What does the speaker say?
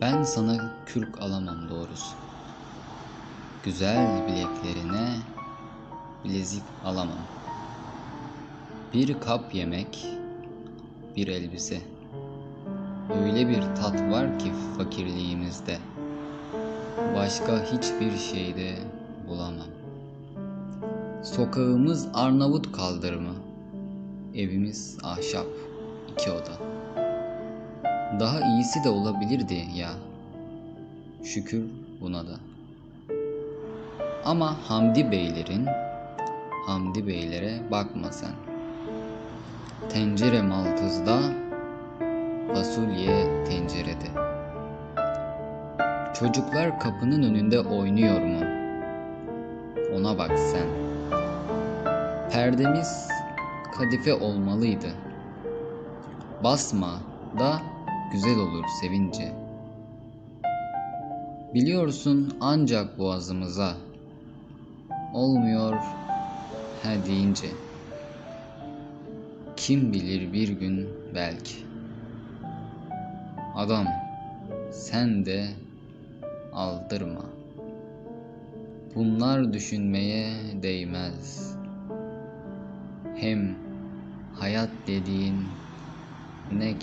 Ben sana kürk alamam doğrusu. Güzel bileklerine bilezik alamam. Bir kap yemek, bir elbise. Öyle bir tat var ki fakirliğimizde. Başka hiçbir şeyde bulamam. Sokağımız Arnavut kaldırımı. Evimiz ahşap, iki oda. Daha iyisi de olabilirdi ya. Şükür buna da. Ama Hamdi Beylerin, Hamdi Beylere bakma sen. Tencere maltızda, fasulye tencerede. Çocuklar kapının önünde oynuyor mu? Ona bak sen. Perdemiz kadife olmalıydı. Basma da güzel olur sevince. Biliyorsun ancak boğazımıza olmuyor he deyince. Kim bilir bir gün belki. Adam sen de aldırma. Bunlar düşünmeye değmez. Hem hayat dediğin neck